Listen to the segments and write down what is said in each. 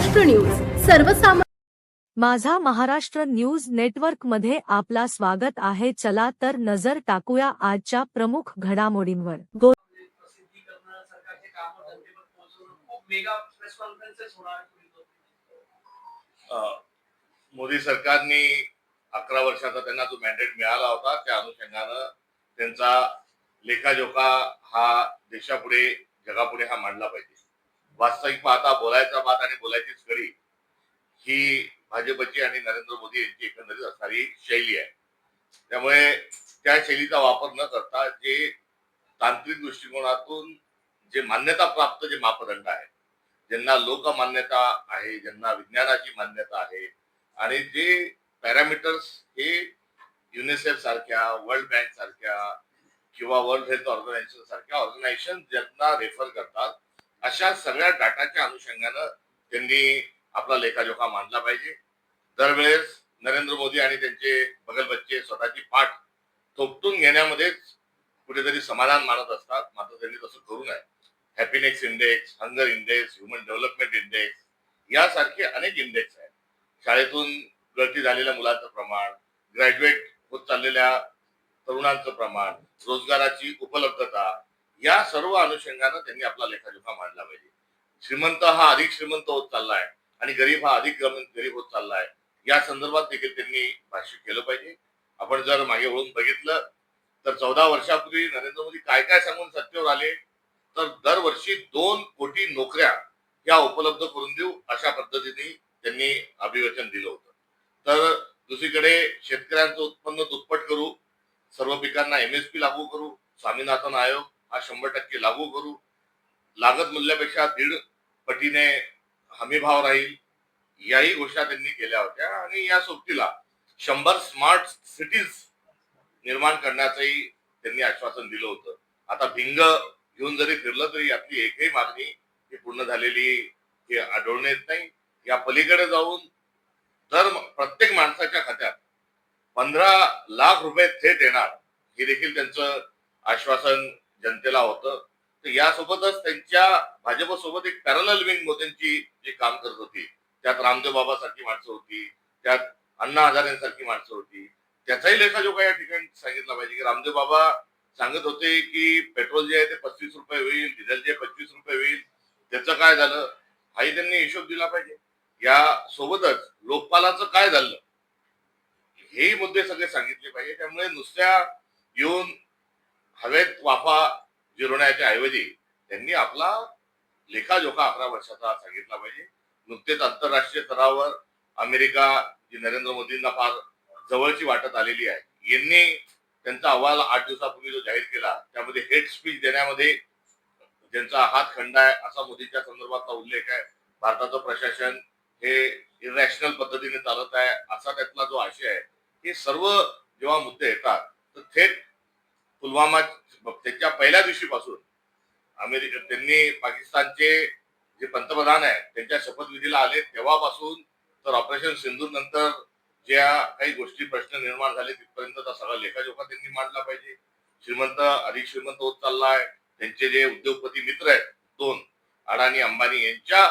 Maharashtra news. सर्वसामान्य माझा Maharashtra news नेटवर्कमध्ये आपला स्वागत आहे. चला तर नजर टाकूया आजच्या प्रमुख घडामोडींवर. गो प्रसिद्धी करणं सरकारचे कामं धंदेवर पोहोचवणं खूप मेगा प्रेस कॉन्फरन्सेस होणार अ, मोदी सरकारने अकरा वर्षाचा त्यांना जो मॅन्डेट मिळाला होता त्या अनुषंगानं त्यांचा लेखाजोखा हा देशापुढे जगापुढे हा मांडला पाहिजे. वास्तविक पाहता बोलायचा बात आणि बोलायचीच कडी ही भाजपची आणि नरेंद्र मोदी यांची एकंदरीत असणारी शैली आहे. त्यामुळे त्या शैलीचा वापर न करता जे तांत्रिक दृष्टिकोनातून जे मान्यता प्राप्त जे मापदंड आहे ज्यांना लोकमान्यता आहे ज्यांना विज्ञानाची मान्यता आहे आणि जे पॅरामीटर्स हे युनिसेफ सारख्या वर्ल्ड बँक सारख्या किंवा वर्ल्ड हेल्थ ऑर्गनायझेशन सारख्या ऑर्गनायझेशन ज्यांना रेफर करतात अशा सगळ्या डाटाच्या अनुषंगानं त्यांनी आपला लेखाजोखा मांडला पाहिजे. दरवेळेस नरेंद्र मोदी आणि त्यांचे बगलबच्चे स्वतःची पाठ थोपटून घेण्यामध्येच कुठेतरी समाधान मानत असतात. मात्र त्यांनी तसं करू नये. Happiness index hunger index human development index यासारखे अनेक इंडेक्स आहेत. शाळेतून गळती झालेल्या मुलांचं प्रमाण ग्रॅज्युएट होत चाललेल्या तरुणांचं प्रमाण रोजगाराची उपलब्धता या सर्व अनुषंगानं त्यांनी आपला लेखाजोखा मांडला पाहिजे. श्रीमंत हा अधिक श्रीमंत होत चाललाय आणि गरीब हा अधिक गरीब होत चाललाय. या संदर्भात देखील त्यांनी भाष्य केलं पाहिजे. आपण जर मागे वळून बघितलं तर चौदा वर्षापूर्वी नरेंद्र मोदी काय काय सांगून सत्तेवर आले? तर दरवर्षी दोन कोटी नोकऱ्या या उपलब्ध करून देऊ अशा पद्धतीने त्यांनी अभिवचन दिलं होतं. तर दुसरीकडे शेतकऱ्यांचं उत्पन्न दुप्पट करू सर्व पिकांना एम एस पी लागू करू स्वामीनाथन आयोग हा शंभर टक्के लागू करू. लागत मूल्यापेक्षा दीड पटीने हमी भाव राहील. याही घोषणा त्यांनी केल्या होत्या आणि या सोबतीला शंभर स्मार्ट सिटीज निर्माण करण्याचंही त्यांनी आश्वासन दिलं होतं. आता भिंग घेऊन जरी फिरलं तरी यातली एकही मागणी ही पूर्ण झालेली हे आढळून येत नाही. या पलीकडे जाऊन दर प्रत्येक माणसाच्या खात्यात पंधरा लाख रुपये थेट येणार हे देखील त्यांचं आश्वासन जनतेला होतं. तर यासोबतच त्यांच्या भाजपसोबत एक पॅरल विंग मोदींची जी काम करत होती त्यात रामदेव बाबा सारखी माणसं होती त्यात अण्णा हजारेंसारखी माणसं होती. त्याचाही लेखाजोखा या ठिकाणी सांगितला पाहिजे की रामदेव बाबा सांगत होते की पेट्रोल जे आहे ते पस्तीस रुपये होईल डिझेल जे पंचवीस रुपये होईल. त्याचं काय झालं? हाही त्यांनी हिशोब दिला पाहिजे. या सोबतच लोकपालाचं काय झालं? हे मुद्दे सगळे सांगितले पाहिजे. त्यामुळे नुसत्या येऊन हवेत वाफा जिरवण्याच्या ऐवजी त्यांनी आपला लेखाजोखा अकरा वर्षाचा सांगितला पाहिजे. नुकतेच आंतरराष्ट्रीय स्तरावर अमेरिका जी नरेंद्र मोदींना फार जवळची वाटत आलेली आहे. यांनी त्यांचा अहवाल आठ दिवसापूर्वी जो जाहीर केला त्यामध्ये हेट स्पीच देण्यामध्ये ज्यांचा हात खंडा आहे असा मोदींच्या संदर्भातला उल्लेख आहे. भारताचं प्रशासन हे इरॅशनल पद्धतीने चालत आहे असा त्यातला जो आशय आहे हे सर्व जेव्हा मुद्दे येतात तर थेट पुलवामा त्यांच्या पहिल्या दिवशीपासून अमेरिका त्यांनी पाकिस्तानचे जे पंतप्रधान आहेत त्यांच्या शपथविधीला आले तेव्हापासून तर ऑपरेशन सिंधूर नंतर ज्या काही गोष्टी प्रश्न निर्माण झाले तिथपर्यंतचा सगळा लेखाजोखा त्यांनी मांडला पाहिजे. श्रीमंत अधिक श्रीमंत होत चाललाय. त्यांचे जे उद्योगपती मित्र आहेत दोन अडाणी अंबानी यांच्या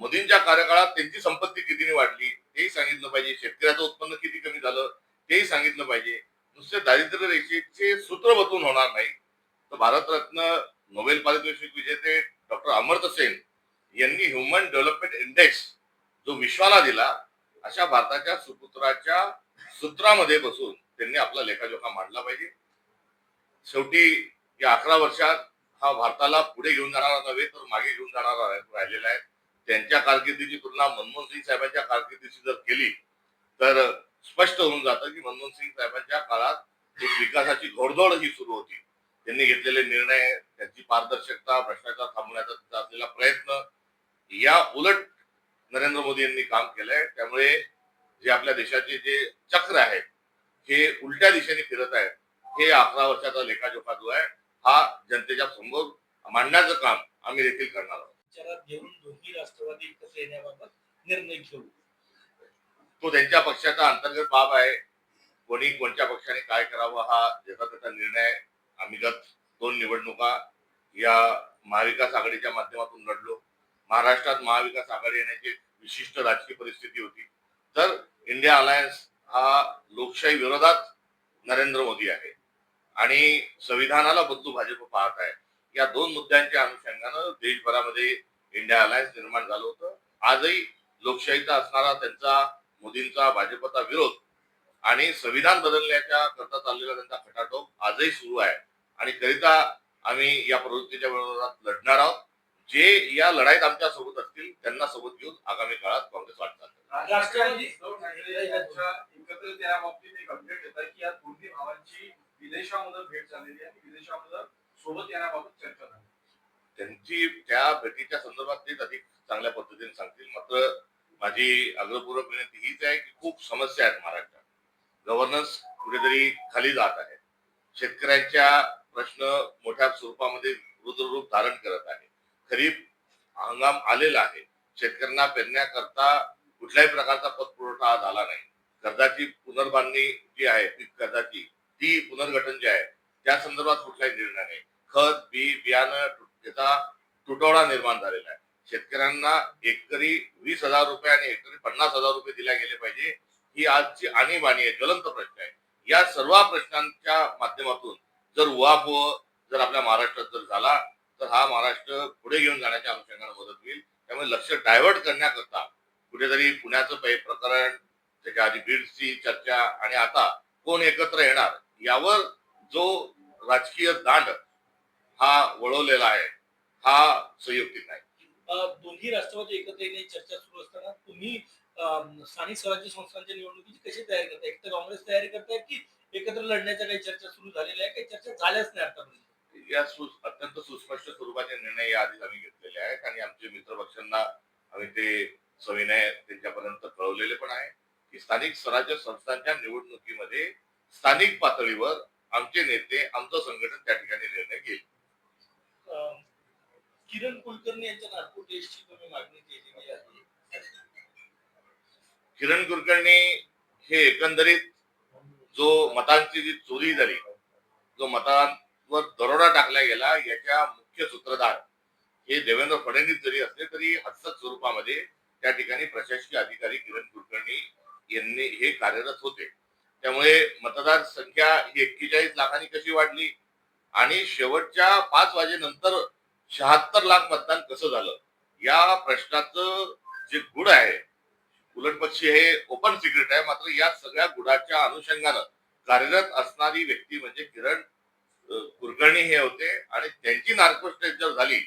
मोदींच्या कार्यकाळात त्यांची संपत्ती कितीने वाढली तेही सांगितलं पाहिजे. शेतकऱ्याचं उत्पन्न किती कमी झालं तेही सांगितलं पाहिजे. नुसते दारिद्र्य रेषेचे सूत्र बदलून होणार नाही. तर भारतरत्न नोबेल पारितोषिक विजेते डॉक्टर अमर्त्य सेन यांनी ह्युमन डेव्हलपमेंट इंडेक्स जो विश्वाला दिला अशा भारताच्या सुपुत्राच्या सूत्रामध्ये बसून त्यांनी आपला लेखाजोखा मांडला पाहिजे. शेवटी या अकरा वर्षात हा भारताला पुढे घेऊन जाणारा नव्हे तर मागे घेऊन जाणारा राहिलेला आहे. त्यांच्या कारकिर्दीची तुलना मनमोहन सिंग साहेबांच्या कारकिर्दीशी जर केली तर स्पष्ट होऊन जातं की मनमोहन सिंग साहेबांच्या काळात एक विकासाची घोडदौड ही सुरू होती. त्यांनी घेतलेले निर्णय त्यांची पारदर्शकता भ्रष्टाचार थांबवण्याचा त्यांचा असलेला प्रयत्न या उलट नरेंद्र मोदी यांनी काम केलंय. त्यामुळे जे आपल्या देशाचे जे चक्र आहेत हे उलट्या दिशेने फिरत आहेत. हे अकरा वर्षाचा लेखाजोखा जो आहे हा जनतेच्या समोर मांडण्याचं काम आम्ही देखील करणार आहोत. विचारात घेऊन दोन्ही राष्ट्रवादी एकत्र येण्याबाबत निर्णय घेऊ. तो त्यांच्या पक्षाचा अंतर्गत बाब आहे. कोणी कोणत्या पक्षाने काय करावं हा ज्याचा त्याचा निर्णय आम्ही गत दोन निवडणुका या महाविकास आघाडीच्या माध्यमातून लढलो. महाराष्ट्रात महाविकास आघाडी येण्याची विशिष्ट राजकीय परिस्थिती होती. तर इंडिया अलायन्स हा लोकशाही विरोधात नरेंद्र मोदी आहे. आणि संविधानाला बदलू भाजप पाहत आहे. या दोन मुद्द्यांच्या अनुषंगानं देशभरामध्ये इंडिया अलायन्स निर्माण झालं होतं. आजही लोकशाहीचा असणारा त्यांचा मोदींचा भाजपचा विरोध आणि संविधान बदलण्याच्या करता चाललेला त्यांचा खटाटोप आजही सुरू आहे. आणि करिता आम्ही या प्रवृत्तीच्या विरोधात लढणार आहोत. जे या लढाईत आमच्यासोबत असतील त्यांना सोबत घेऊन आगामी काळात काँग्रेस झाली. त्यांची त्या भेटीच्या संदर्भात तेच अधिक चांगल्या पद्धतीने सांगतील. मात्र माझी आग्रहपूर्वक विनंती हीच आहे की खूप समस्या आहेत महाराष्ट्रात. गव्हर्नन्स कुठेतरी खाली जात आहे शेतकऱ्यांच्या प्रश्न मोठ्या स्वरूपामध्ये रुद्ररूप धारण करत आहे खरीप हंगाम आलेला आहे. शेतकऱ्यांना पेरण्याकरता कुठल्याही प्रकारचा पतपुरवठा झाला नाही. कर्जाची पुनर्बांधणी जी आहे पीक कर्जाची ती पुनर्गठन जे आहे त्या संदर्भात कुठलाही निर्णय नाही. खत बी बियाणं याचा तुटवडा निर्माण झालेला आहे. शेतकऱ्यांना एकरी वीस हजार रुपये आणि एकरी पन्नास हजार रुपये दिल्या गेले पाहिजे. ही आजची आणीबाणी आहे ज्वलंत प्रश्न आहे. या सर्व प्रश्नांच्या माध्यमातून जर उहापोह जर आपल्या महाराष्ट्रात जर झाला तर हा महाराष्ट्र पुढे घेऊन जाण्याच्या अनुषंगाने मदत होईल. त्यामुळे लक्ष डायव्हर्ट करण्याकरता कुठेतरी पुण्याचं पहि प्रकरण त्याच्या आधी बीडची चर्चा आणि आता कोण एकत्र येणार यावर जो राजकीय दांड हा वळवलेला आहे हा संयुक्तिक नाही. दोन्ही राष्ट्रवादी एकत्र येण्याची चर्चा सुरू असताना तुम्ही स्थानिक स्वराज्य संस्थांच्या निवडणुकीची कशी तयारी करताय? एकतर काँग्रेस तयारी करताय की एकत्र लढण्याच्या काही चर्चा सुरू झालेल्या आहे काही चर्चा झाल्याच नाही आतापर्यंत. या सु अत्यंत सुस्पष्ट स्वरूपाचे निर्णय या आधीच आम्ही घेतलेले आहेत आणि आमचे मित्रपक्षांना आम्ही ते सविनय त्यांच्यापर्यंत कळवलेले पण आहे की स्थानिक स्वराज्य संस्थांच्या निवडणुकीमध्ये स्थानिक पातळीवर आमचे नेते आमचं संघटन त्या ठिकाणी निर्णय घेईल. किरण कुलकर्णी यांच्या नागपूर टेस्टची तुम्ही मागणी केलेली आहे. किरण कुलकर्णी हे एकंदरीत जो मतांची जी चोरी झाली जो मतांवर दरोडा टाकला गेला याच्या मुख्य सूत्रधार हे देवेंद्र फडणवीस जरी असले तरी हस्तक स्वरूपामध्ये त्या ठिकाणी प्रशासकीय अधिकारी किरण कुलकर्णी यांनी हे कार्यरत होते. त्यामुळे मतदार संख्या ही एक्केचाळीस लाखांनी कशी वाढली आणि शेवटच्या पाच वाजेनंतर शहात्तर लाख मतदान कसं झालं? या प्रश्नाचं जे गुड आहे उलट पक्षी हे ओपन सिक्रेट आहे मात्र या सगळ्या गुणाच्या अनुषंगानं कार्यरत असणारी व्यक्ती म्हणजे किरण कुलकर्णी हे होते आणि त्यांची नार्कोस्टेज जर झाली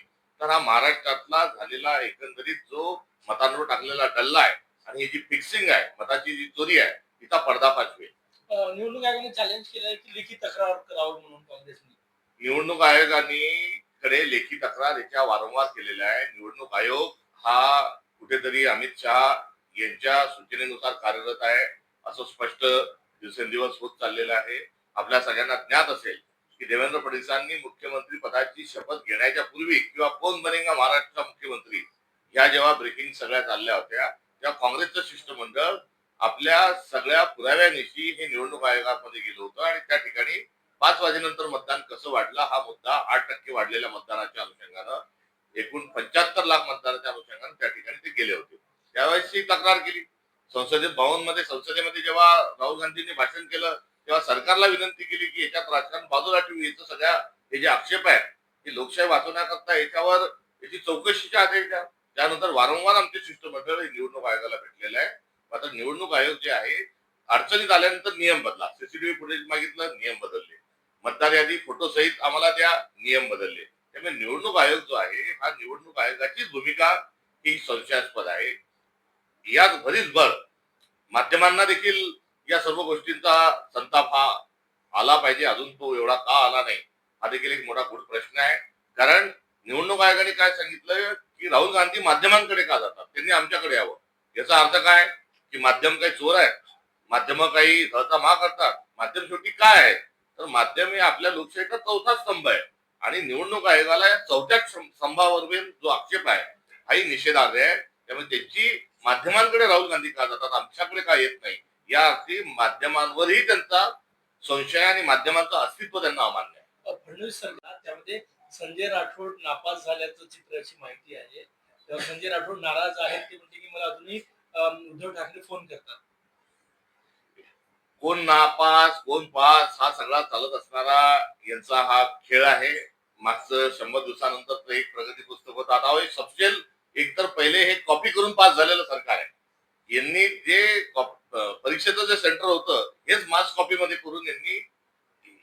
तर हा महाराष्ट्रातला झालेला एकंदरीत जो मतांवर टाकलेला डल्ला आहे आणि ही जी फिक्सिंग आहे मताची जी चोरी आहे तिचा पर्दाफाश होईल. निवडणूक आयोगाने चॅलेंज केलं की लेखी तक्रार करावं म्हणून काँग्रेसने. निवडणूक आयोगाने कडे लेखी तक्रार याच्या वारंवार केलेल्या आहे निवडणूक आयोग हा कुठेतरी अमित शहा यांच्या सूचनेनुसार कार्यरत आहे असं स्पष्ट दिवसेंदिवस होत चाललेलं आहे. आपल्या सगळ्यांना ज्ञात असेल की देवेंद्र फडणवीसांनी मुख्यमंत्री पदाची शपथ घेण्याच्या पूर्वी किंवा कोण बनेगा महाराष्ट्राचा मुख्यमंत्री ह्या जेव्हा ब्रेकिंग सगळ्या चालल्या होत्या तेव्हा काँग्रेसचं शिष्टमंडळ आपल्या सगळ्या पुराव्यानिशी हे निवडणूक आयोगामध्ये गेलं होतं आणि त्या ठिकाणी पाच वाजेनंतर मतदान कसं वाढलं हा मुद्दा आठ टक्के वाढलेल्या मतदानाच्या अनुषंगानं एकूण पंच्याहत्तर लाख मतदानाच्या अनुषंगानं त्या ठिकाणी ते गेले होते. त्यावेळेसची तक्रार केली. संसदेत भवनमध्ये संसदेमध्ये जेव्हा राहुल गांधींनी भाषण केलं तेव्हा सरकारला विनंती केली की याच्यात राजकारण बाजूला ठेवू याचं सगळ्या हे जे आक्षेप आहेत की लोकशाही वाचवण्याकरता याच्यावर याची चौकशीच्या आदेश द्या. त्यानंतर वारंवार आमचे शिष्टमंडळ निवडणूक आयोगाला भेटलेलं आहे. मात्र निवडणूक आयोग जे आहे अडचणीत आल्यानंतर नियम बदला. सीसीटीव्ही फुटेज मागितलं नियम बदलले. मतदार यादी फोटो सहित आम्हाला त्या नियम बदलले. त्यामुळे निवडणूक आयोग जो आहे हा निवडणूक आयोगाचीच भूमिका ही संशयास्पद आहे. याच भरीच भर माध्यमांना देखील या सर्व गोष्टींचा संताप हा आला पाहिजे. अजून तो एवढा का आला नाही हा देखील एक मोठा गुड प्रश्न आहे. कारण निवडणूक आयोगाने काय सांगितलं की राहुल गांधी माध्यमांकडे का जातात? त्यांनी आमच्याकडे यावं. याचा अर्थ काय? की माध्यम काही चोर आहे माध्यम काही सहसा मा करतात. माध्यम शेवटी काय आहे? तर माध्यम हे आपल्या लोकशाहीचा चौथा स्तंभ आहे. आणि निवडणूक आयोगाला या चौथ्या स्तंभावर जो आक्षेप आहे हाही निषेधार्ह आहे. त्यामुळे त्यांची माध्यमांकडे राहुल गांधी का जातात आमच्याकडे का येत नाही या अर्थी माध्यमांवरही त्यांचा संशय आणि माध्यमांचं अस्तित्व त्यांना अमान्य आहे. फडणवीस सरकार त्यामध्ये संजय राठोड नापास झाल्याचं चित्र अशी माहिती आहे. तेव्हा संजय राठोड नाराज आहेत ते म्हणजे की मला अजूनही उद्धव ठाकरे फोन करतात. कोण नापास कोण पास हा सगळा चालत असणारा यांचा हा खेळ आहे. मागचं शंभर दिवसानंतर एक प्रगती पुस्तक होतं. आता हे सबसेल एकतर पहिले हे कॉपी करून पास झालेलं सरकार आहे. यांनी जे परीक्षेचं जे सेंटर होतं हेच मास कॉपीमध्ये करून यांनी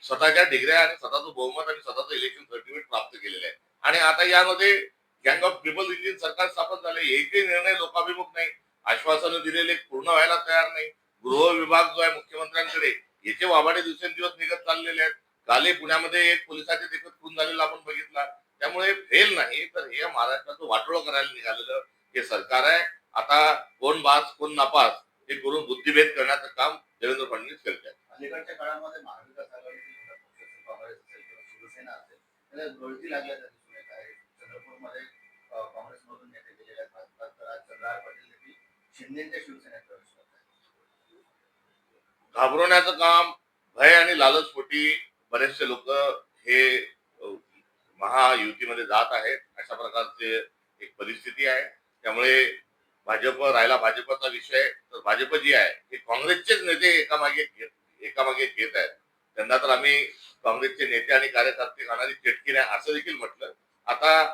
स्वतःच्या डिग्र्या आणि स्वतःचं बहुमत आणि स्वतःचं इलेक्शन सर्टिफिकेट प्राप्त केलेलं आहे. आणि आता यामध्ये गँग ऑफ ट्रिपल इंजिन सरकार स्थापन झाले एकही निर्णय लोकाभिमुख नाही. आश्वासनं दिलेले पूर्ण व्हायला तयार नाही. गृह विभाग जो आहे मुख्यमंत्र्यांकडे याचे वाबाडे दिवसेंदिवस निघत चाललेले आहेत. कालही पुण्यामध्ये एक पोलिसाचे देखत खून झालेला आपण बघितला. त्यामुळे फेल नाही तर हे महाराष्ट्राचं वाटोळ करायला निघालेलं हे सरकार आहे. आता कोण बास कोण नापास हे करून बुद्धिभेद करण्याचं काम देवेंद्र फडणवीस करत आहेत. अलीकडच्या काळामध्ये महाविकास आघाडीतील काँग्रेस असेल किंवा शिवसेना असेल त्याला गळती लागल्याचं दिसून येत आहे चंद्रपूरमध्ये अं, काँग्रेसमधून नेते गेलेले आहेत. भाजपात तर आज चंद्रहार पाटील देखील शिंदेच्या शिवसेनेत घाबरवण्याचं काम भय आणि लालचपोटी बरेचसे लोक हे महायुतीमध्ये जात आहेत. अशा प्रकारचे एक परिस्थिती आहे. त्यामुळे भाजप राहिला भाजपचा विषय. तर भाजप जी आहे हे काँग्रेसचेच नेते एकामागे घेत एकामागे घेत आहेत. त्यांना तर आम्ही काँग्रेसचे नेते आणि कार्यकर्ते खाणारी चिटकी नाही असं देखील म्हटलं. आता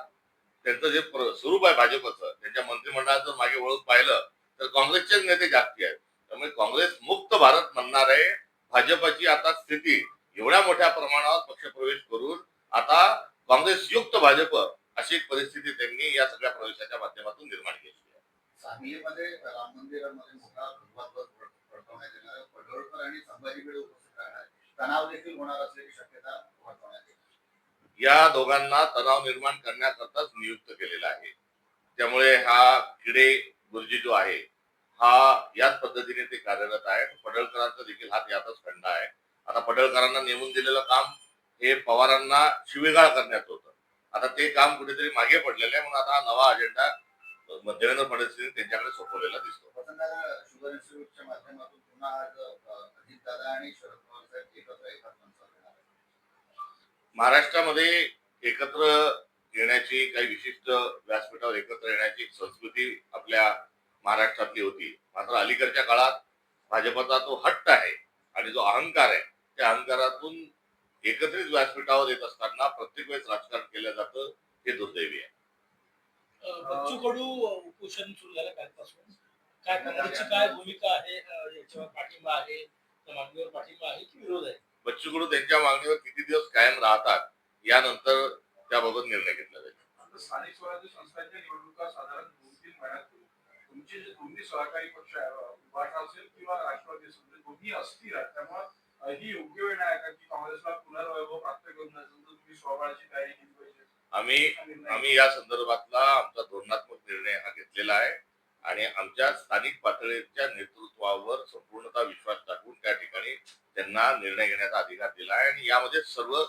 त्यांचं जे स्वरूप आहे भाजपचं त्यांच्या मंत्रिमंडळाचं मागे वळून पाहिलं तर काँग्रेसचेच नेते जास्ती आहेत. त्यामुळे काँग्रेस मुक्त भारत म्हणणार आहे भाजपची आता स्थिती एवढ्या मोठ्या प्रमाणावर पक्षप्रवेश करून आता काँग्रेस युक्त भाजप अशी एक परिस्थिती त्यांनी या सगळ्या प्रवेशाच्या माध्यमातून निर्माण केली आहे सांगलीमध्ये राम मंदिरामध्ये मोठा विवाद भडकवण्यात येणार आहे. पडळकर आणि संभाजी भिडे उपस्थित राहणार. तणाव देखील होणार असल्याची शक्यता वर्तवण्यात येते या दोघांना तणाव निर्माण करण्याकरताच नियुक्त केलेला आहे त्यामुळे हा किडे गुरुजी जो आहे हा याच पद्धतीने ते कार्यरत आहे पडळकरांचा देखील हात यातच खंड आहे. आता पडळकरांना नेमून दिलेलं काम हे पवारांना शिवेगाळ करण्यात होतं. आता ते काम कुठेतरी मागे पडलेलं आहे. म्हणून आता हा नवा अजेंडा देवेंद्र फडणवीस त्यांच्याकडे सोपवलेला दिसतो. महाराष्ट्रामध्ये एकत्र येण्याची काही विशिष्ट व्यासपीठावर एकत्र येण्याची संस्कृती आपल्या महाराष्ट्रातली होती. मात्र अलीकडच्या काळात भाजपचा तो हट्ट आहे आणि जो अहंकार आहे त्या अहंकारातून एकत्रित व्यासपीठावर येत असताना प्रत्येक वेळेस राजकारण केलं जातं हे दुर्दैवी आहे. बच्चू कडू उपोषण सुरू झालं कालपासून. काय काँग्रेसची काय भूमिका आहे? याच्यावर पाठिंबा आहे त्या मागणीवर पाठिंबा आहे की विरोध आहे? बच्चू कडू त्यांच्या मागणीवर किती दिवस कायम राहतात यानंतर त्याबाबत निर्णय घेतला जाईल. स्थानिक स्वराज्य संस्थांच्या निवडणुका साधारण दोन तीन महिन्यात. तुमचे जे दोन्ही सहकारी पक्ष आहे असेल किंवा राष्ट्रवादी असेल ते म्हणजे दोन्ही असतील त्यामुळे ही योग्य वेळ आहे का की काँग्रेसला पुनर्वैभव प्राप्त करून असेल तर तुम्ही स्वबळाची तयारी केली पाहिजे. आम्ही आम्ही या संदर्भातला आमचा धोरणात्मक निर्णय हा घेतलेला आहे आणि आमच्या स्थानिक पातळीच्या नेतृत्वावर संपूर्णतः विश्वास टाकून त्या ठिकाणी त्यांना निर्णय घेण्याचा अधिकार दिला आहे आणि यामध्ये सर्व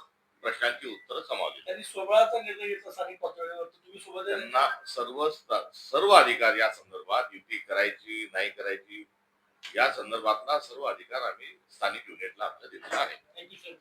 प्रश्नांची उत्तरं समावली. त्यांनी सोबळाचा निर्णय घेतला स्थानिक पातळीवर तर तुम्ही सोबत आहे? त्यांना सर्व सर्व अधिकार या संदर्भात युती करायची नाही करायची या संदर्भातला सर्व अधिकार आम्ही स्थानिक युनिटला आमच्या दिलेला आहे थँक्यू सर